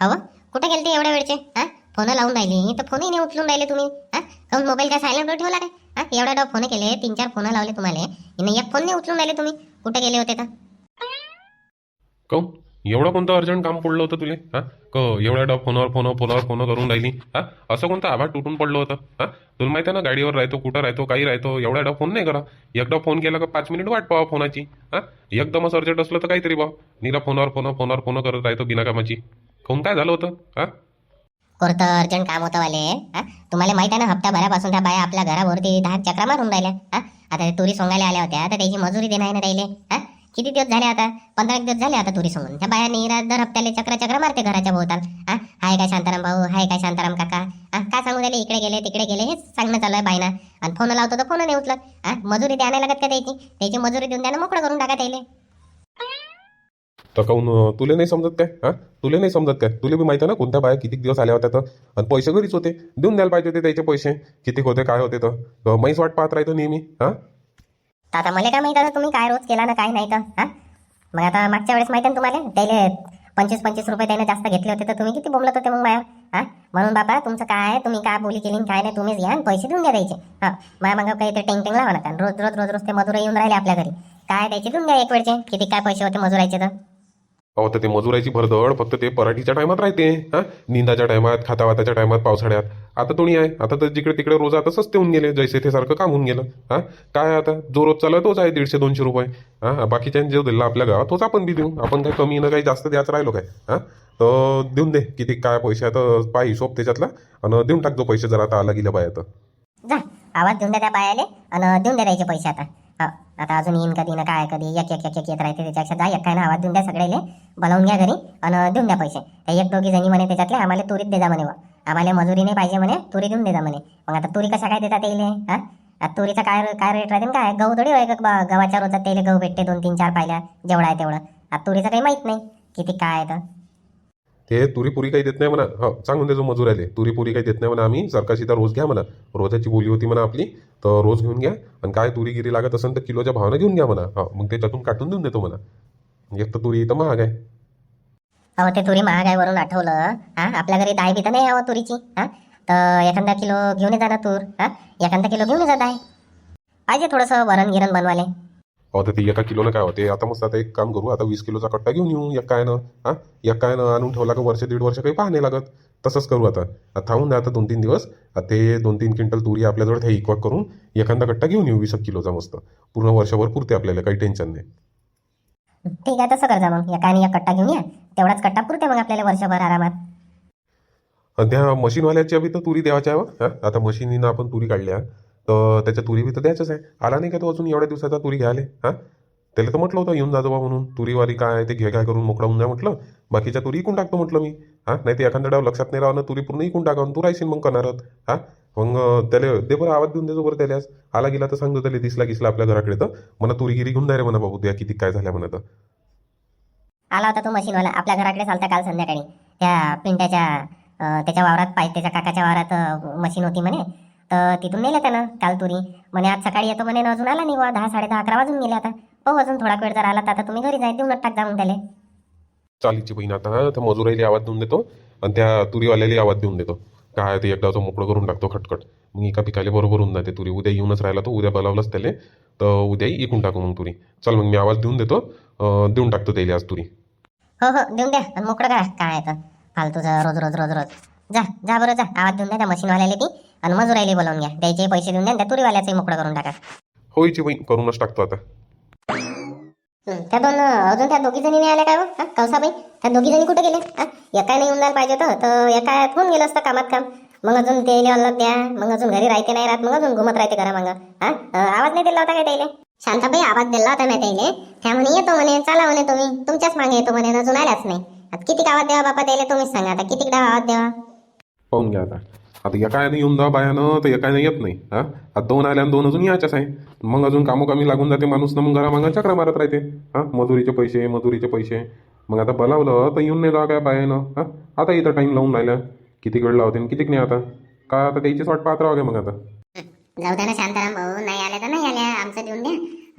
हवं कुठे गेलते एवढ्या वेळचे? हा? फोन लावून राहिली. तर फोनही नाही उचलून राहिले तुम्ही. हा? मोबाईल काय सायलेंटवर ठेवला काय? हा? एवढा डाव फोन केले तीन चार फोन लावले तुम्हाला. एक फोन नाही उचलून राहिले तुम्ही. कुठे गेले होते तर? काऊन एवढं कोणतं अर्जंट काम पडलं होतं तुले? हा? क एवढ्या डॉ फोनवर फोनवर फोनवर फोन करून राहिली? हा? असं कोणतं आभार तुटून पडलं होतं? हा? तुला माहिती आहे ना गाडीवर राहतो कुठं राहतो काही राहतो एवढा डॉ फोन नाही करा. एकदा फोन केला का पाच मिनिट वाट पाहा फोनाची. हा? एकदमच अर्जंट असलं तर काहीतरी बा. निरा फोनवर फोन फोनवर फोन करत राहतो बिना कामाची. काऊन काय झालं होतं? हा? कोणतं अर्जंट काम होतं वाले? हा? तुम्हाला माहीत आहे ना हप्ता भरापासून त्या बाया आपल्या घरावरती दहा चक्रा मारून राहिल्या. हा? आता ते तुरी सोंगायला आल्या होत्या आता त्याची मजुरी देणार ना राहिले हा? किती दिवस झाले आता? पंधरा एक दिवस झाले आता तुरी सोंगून. त्या बाया निरा दर हप्त्याला चक्रा चक्रा मारते घराच्या भोवताल. हा? हाय काय शांताराम भाऊ? हाय काय शांताराम काका? हा? काय सांगू राहिले इकडे गेले तिकडे गेले हेच सांगणं चालू आहे बायना आणि फोन लावतो तर फोन नाही उचलत. हा? मजुरी द्या लागत का त्याची? त्याची मजुरी देऊन त्याना मोकळं करून टाका त्याला. तर काऊन तुले नाही समजत काय? हा? तुले नाही समजत काय? तुले बी माहिती आहे ना कोणत्या बाया किती दिवस आल्या होत्या तर? आणि पैसे घरीच होते. देऊन द्यायला पाहिजे होते त्याचे पैसे. किती होते काय होते तर? मैस वाट पाहत राहतो नेहमी. हा? आता मला काय माहिती तुम्ही काय रोज केला ना काय नाही तर? मग आता मागच्या वेळेस माहिती आहे ना तुम्हाला? त्याले पंचवीस पंचवीस रुपये त्याने जास्त घेतले होते तर तुम्ही किती बोलत होते मग माया हा? म्हणून बाबा तुमचं काय आहे? तुम्ही काय बोली केली काय नाही? तुम्हीच घ्या आणि पैसे देऊन द्या द्यायचे हा? माया मग काही ते टेंग टेंग लावा नका. रोज रोज रोज रोज ते मजुरा येऊन राहिले आपल्या घरी काय द्यायचे? देऊन द्या एक वेळचे. किती काय पैसे होते मजुरायचे तर? अहो तर ते मजुराची भरदड फक्त ते पराठीच्या टायमात राहते. हा? निंदाच्या टायमात खातावाताच्या टायमात पावसाळ्यात. आता तो नाही आहे आता तर जिकडे तिकडे रोज आता सस्ते होऊन गेले. जैसे ते सारखं काम होऊन गेलं. हा? काय आता? जो रोज चालला तोच आहे दीडशे दोनशे रुपये. हा? बाकीच्यांनी जो दिला आपल्या गावात तोच आपण बी देऊ. आपण काय कमी न काही जास्त द्यायचं राहिलो काय? हा? तर देऊन दे. किती काय पैसे आता पाय हिशोब त्याच्यातला. आणि देऊन टाक जो पैसे जर आता आला गेलं पाहिजे आता. जा. आवाज देऊन द्या त्या बायाले. आणि देऊन द्या पैसे आता. आता अजून येईन कधी ना काय कधी एक एक एक एक येत राहते त्याच्यापेक्षा जा एक काय ना आवाज देऊन द्या सगळेले. बोलावून घ्या घरी आणि देऊन द्या पैसे. त्या एक दोघी जणी म्हणे त्याच्यातले आम्हाला तुरीत दे जा म्हणे आम्हाला मजुरी नाही पाहिजे म्हणे तुरी देऊन दे जा म्हणे. मग आता तुरी कशा काय देतात येईल हां? आता तुरीचा काय काय रेट राहते काय? गहू थोडी आहे का गव्हाच्या रोजात त्याला गहू भेटते दोन तीन चार पाहिल्या जेवढा आहे तेवढं. आता तुरीचं काही माहीत नाही. किती काय आहे तर. ते तुरी पुरी काही देत नाही म्हणा. हो सांगून देतो मजूर आले तुरी पुरी काही देत नाही म्हणा आम्ही. सरकारची तर रोज घ्या म्हणा. रोजाची बोली होती म्हणा आपली. तर रोज घेऊन घ्या. आणि काय तुरी गिरी लागत असेल तर किलोच्या भावना घेऊन घ्या म्हणा. हो मग त्याच्यातून काटून देऊन देतो म्हणा. एक तर तुरी इथं महाग आहे. अहो ते तुरी महाग आहे वरून आठवलं. हा आपल्या घरी डाळ बी नाही हवं तुरीची. हा तर एखादा किलो घेऊन ये ना तूर. हा एखादा किलो घेऊन ये जा डाळ. पाहिजे थोडंसं वरण गिरण बनवाले हो तर ते एका किलोनं काय होते? आता मस्त आता एक काम करू आता वीस किलोचा कट्टा घेऊन येऊ एक कायनं हा? एक कायनं आणून ठेवला का वर्ष दीड वर्ष काही पाहणे लागत. तसंच करू आता. आता थांबून द्या आता दोन तीन दिवस. आता ते दोन तीन क्विंटल तुरी आपल्याजवळ ते इकवाक करून एखादा कट्टा घेऊन येऊ वीस किलोचा मस्त. पूर्ण वर्षभर पुरते आपल्याला काही टेन्शन नाही. ठीक आहे तसं कर जा मग एका आणि एक कट्टा घेऊन या. तेवढाच कट्टा पुरते मग आपल्याला वर्षभर आरामात. त्या मशीनवाल्याच्या बी तर तुरी द्यायच्या आता मशीनीनं आपण तुरी काढल्या. तर त्याच्या तुरी बी तर द्यायचंच आहे. आला नाही का तो अजून एवढ्या दिवसाचा तुरी घ्यायला? हां? त्याला तर म्हटलं होतं येऊन जाजोबा म्हणून. तुरीवारी काय ते घे काय करून मोकळा होऊन जा म्हटलं. बाकीच्या तुरी इकून टाकतो म्हटलं मी. हां? नाही ते एखाद्या डाव लक्षात नाही राहणं तुरी पूर्ण इकून टाका तू राहशील मग करणारत हां? मग त्याला दे बरं आवाज देऊन देतो बरं त्याला आला गेला तर सांगतो त्याला दिसला गिसला आपल्या घराकडे तर. मला तुरी गिरी घेऊन जाय रे म्हणा बाबू त्या किती काय झाल्या म्हणा तर. आला होता तो मशीनवाला आपल्या घराकडे चालता काल संध्याकाळी. त्या पिंट्याच्या त्याच्या वावरात पाय त्याच्या काकाच्या वावरात मशीन होती म्हणे. तर तिथून नेलं त्यानं काल तुरी म्हणे आज सकाळी येतो म्हणे अजून आला नाही दहा साडे दहा अकरा वाजून गेले आता. हो अजून थोडा वेळ जर आला तर. आता तुम्ही घरी जाय देऊन टाक जा मग त्याला. चालीची बहीण आता त्या मजुराईला आवाज देऊन देतो आणि त्या तुरीवाल्याला आवाज देऊन देतो. काय ते एकदाचं मोकळं करून टाकतो खटखट. मग एका पिकाले बरोबर होऊन जाते तुरी. उद्या येऊनच राहिला तो उद्या बोलावलंच त्याले. तर उद्याही इकून टाकू मग तुरी. चल मग मी आवाज देऊन देतो. अं, देऊन टाकतो त्याला आज तुरी. हो हो देऊन द्या. आणि मोकळं काय काय आहे तर. फालतूचं रोज रोज रोज रोज. जा जा बरं जा. आवाज देऊन द्या त्या मशीनवाल्याला बी आणि मजुरायला बोलावून घ्या. द्यायचे पैसे देऊन द्या त्या तुरीवाल्याचंही मोकळं करून टाका. होईची करूनच टाकतो आता. हं, त्या दोन अजून त्या दोघी जणी नाही आल्या काय हो? हा कौसाबाई? त्या दोघी जणी कुठे गेले? हा एका नाही येऊन जायला पाहिजे होतं तर एका होऊन गेलं असतं कामात काम. मग अजून ते अलग द्या मग अजून घरी राहते नाही राहत मग अजून घुमत राहते घरा मग हा अं, आवाज नाही दिला होता काय त्याले शांताबाई आवाज दिला होता नाही त्याले त्या म्हणे येतो म्हणे चला म्हणे तुम्ही. तुमच्याच मागे येतो म्हणे अजून आल्याच नाही. आता किती आवाज द्यावा बापा त्याले तुम्हीच सांगा आता किती आवाज द्यावा? पाहून घ्या आता. आता एकाने येऊन जा बायानं तर एकाने येत नाही. हा? आता दोन आल्या आणि दोन अजून याच्याच आहे. मग अजून कामोकामी लागून जाते माणूस ना मग घरामागं चक्रा मारत राहते. हा? मजुरीचे पैसे मजुरीचे पैसे. मग आता बोलावलं तर येऊन नाही जा काय बायानं? हा? आता इथं टाईम लावून राहिल्या. किती वेळ लावते आणि कितीक नाही आता? का आता त्याचीच वाट पाहत राहा मग आता? जाऊ द्या ना शांताराम भाऊ नाही आल्या तर नाही आल्या. आमचं देऊन द्या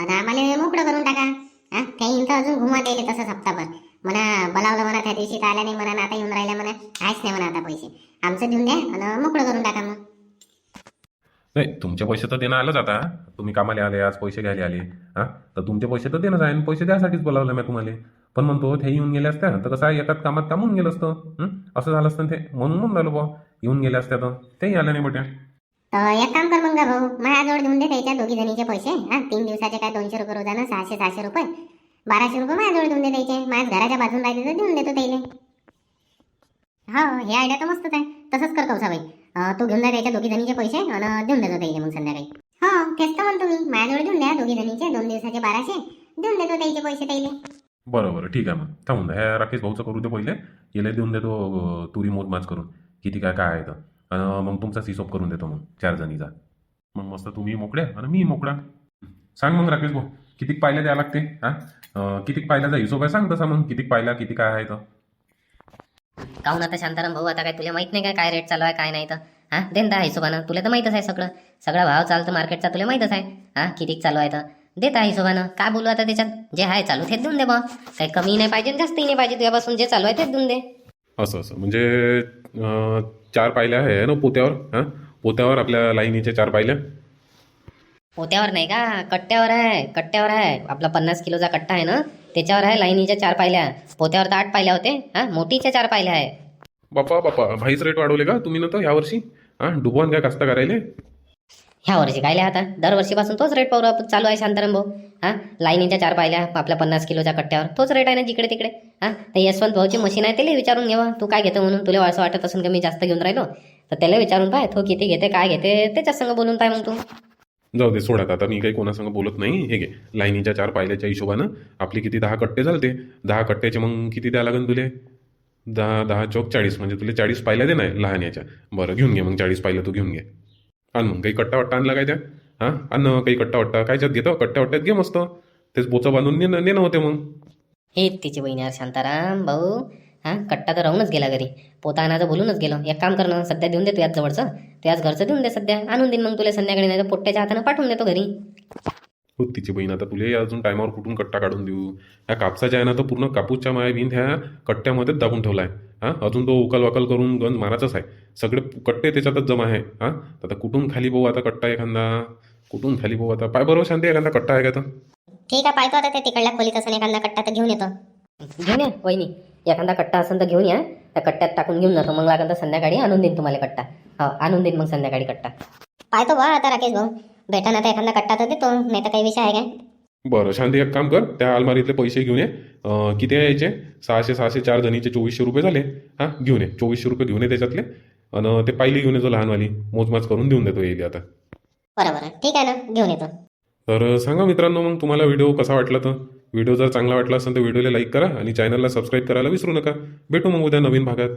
आता आम्हाला मोकळं करून टाका. हा? काही इथं अजून घुमा द्यायला तसंच हप्ताभर. म्हणा बोलावलं म्हणा त्या दिवशी तर आल्या नाही म्हणा आता येऊन राहिल्या म्हणा आहेच नाही म्हणा आता पैसे. आमचं देऊन द्या आणि मोकळं करून टाका मग. नाही तुमचे पैसे तर देणं आलंच आता. तुम्ही कामाला आले आज पैसे घ्यायला आले. हां? तर तुमचे पैसे तर देणंच आहे पैसे द्यासाठीच बोलावलं मी तुम्हाला. पण म्हणतो ते येऊन गेले असत्या तर कसं आहे एकाच कामात कामून गेलं असतं? हं? असं झालं असतं ते? म्हणून म्हणून राहिलो बुवा. येऊन गेले असत्या तर. तेही आलं नाही बेट्या. एक काम कर मग भाऊ. माझ्याजवळ देऊन दे त्याच्या दोघी जणीचे पैसे. हा तीन दिवसाचे काय दोनशे रुपये रोजानं? सहाशे सहाशे रुपये. बाराशे रुपये माझ्याजवळ देऊन दे द्यायचे माझ्या घराच्या बाजून राहिले तर देऊन देतो त्याला. हो हे आयडिया तर मस्तच आहे. तसंच कर कौसाबाई. अं, तू घेऊन जा त्याच्या दोघी जणीचे पैसे आणि देऊन देतो त्याचे मग संध्याकाळी. हो तेच तर म्हणतो मी. माझ्याजवळ देऊन द्या दोघी जणीचे दोन दिवसाचे बाराशे. देऊन देतो त्याचे पैसे त्याला. बरं बरं ठीक आहे मग. थांबून द्या. ह्या राकेश भाऊचं करू दे पहिले. येले देऊन देतो अं, तुरी मोजमाज करून. किती काय काय आहे तर. आणि मग तुमचा हिशोब करून देतो मग. चार जणीचा. मग मस्त तुम्ही मोकळ्या आणि मी मोकळा. सांग मग राकेश भाऊ. कितीक पाहिल्या द्या लागते हां? कितीक पाहिल्याचा हिशोब आहे सांग तसा मग कितीक पाहिला किती काय आहे तर काहून आता शांताराम भाऊ आता काय तुला माहीत नाही काय काय रेट चालू आहे काय नाही तर हा देन दहा हिशोबानं तुला तर माहीतच आहे सगळं. सगळा भाव चालतं मार्केटचा तुला माहीतच आहे. हा कितीक चालू आहे तर देता हिशोबानं. काय बोलू आता त्याच्यात? जे आहे चालू तेच देऊन दे बा काही कमी नाही पाहिजे जास्तही नाही पाहिजे तुझ्यापासून जे चालू आहे तेच देऊन दे. असं असं. म्हणजे अं, चार पायल्या आहे ना पोत्यावर? हां? पोत्यावर आपल्या लाईनीच्या चार पायल्या? पोत्यावर नाही का? कट्ट्यावर आहे कट्ट्यावर आहे. आपला पन्नास किलोचा कट्टा आहे ना? त्याच्यावर आहे लाईनीच्या चार पायल्या. पोत्यावर तर आठ पायल्या होते. हा मोठीच्या चार पायल्या आहे. बापा बापा भाईच रेट वाढवले का तुम्ही ना तर यावर्षी हां डुबवान काय कास्ता करायले. ह्या वर्षी काय आता? दरवर्षीपासून तोच रेट पाहू चालू आहे शांताराम भाऊ. हा लाईनीच्या चार पाहिल्या आपल्या पन्नास किलोच्या कट्ट्यावर. तोच रेट आहे ना जिकडे तिकडे. हा तर यशवंत भाऊची मशीन आहे त्याला विचारून घ्यावा. तू काय घेतो म्हणून? तुला असं वाटत असेल की मी जास्त घेऊन राहिलो? तर त्याला विचारून पाय तो किती घेते काय घेते त्याच्याच संग बोलून पाय मग तू. जाऊ दे सोडा आता. मी काही कोणासंग बोलत नाही. हे घे. लाईनीच्या चार पायल्याच्या हिशोबानं आपली किती दहा कट्टे चालते दहा कट्ट्याचे मग किती द्या लागेल तुले? दहा दहा चौक चाळीस. म्हणजे तुला चाळीस पायल्या दे नाही लहान याच्या बरं घेऊन घे मग चाळीस पायल्या तू घेऊन घे. आण मग काही कट्टा वट्टा आणला काय त्या? हां? आण काही कट्टा वट्टा. कायच्यात घेतो? कट्ट्या वट्ट्यात घे मस्त. तेच बोचा बांधून नेणं नेणं होते मग. हे तिची बहिणी शांताराम भाऊ. हा? कट्टा तर राहूनच गेला घरी. पोता आणायचं बोलूनच गेलो. एक काम कर ना सध्या देऊन दे तू याच जवळचं. त्याच घरचं देऊन दे सध्या. आणून देईन मग तुला संध्याकाळी नाही तर पोट्ट्याच्या हातानं पाठवून देतो घरी. हो तिची बहीण. आता तुले अजून टायमावर कुठून कट्टा काढून देऊ? ह्या कापसाच्या आहे ना तर पूर्ण कापूसच्या माया बिन ह्या कट्ट्यामध्येच दाबून ठेवला आहे हां? अजून तो उकल वाकल करून गंज मारायचाच आहे. सगळे कट्टे त्याच्यातच जमा आहे. हां? आता कुठून खाली भाऊ आता कट्टा एखादा? कुठून खाली भाऊ आता? पाय बरोबर शांती एखादा कट्टा आहे का तर ठीक आहे पाहतो आता ते तिकडल्या खोलीत असं एखादा कट्टा तर घेऊन येतो. घेऊन या वहिनी. एखादा कट्टा असेल तर घेऊन या. त्या कट्ट्यात टाकून घेऊन जातो मग लागेल तर संध्याकाळी आणून देईन तुम्हाला कट्टा. हो आणून देईन मग संध्याकाळी कट्टा. पाहतो बा आता राकेश भाऊ. भेटा ना तर एखादा कट्टा तर देतो नाही तर काही विषय आहे काय? बरं शांती एक काम कर. त्या अलमारीतले पैसे घेऊन ये. अं, किती आहे यायचे सहाशे सहाशे चार जणीचे चोवीसशे रुपये झाले. हां घेऊन ये. चोवीसशे रुपये घेऊन ये त्याच्यातले. आणि ते पायली घेऊन येतो लहानवाली. मोजमाज करून देऊन देतो येईल आता. बरं बरं. ठीक आहे ना घेऊन येतो. तर सांगा मित्रांनो मग तुम्हाला व्हिडिओ कसा वाटला तर व्हिडिओ जर चांगला वाटला असेल तर व्हिडिओला लाईक करा आणि चॅनलला सबस्क्राईब करायला विसरू नका. भेटू मग उद्या नवीन भागात.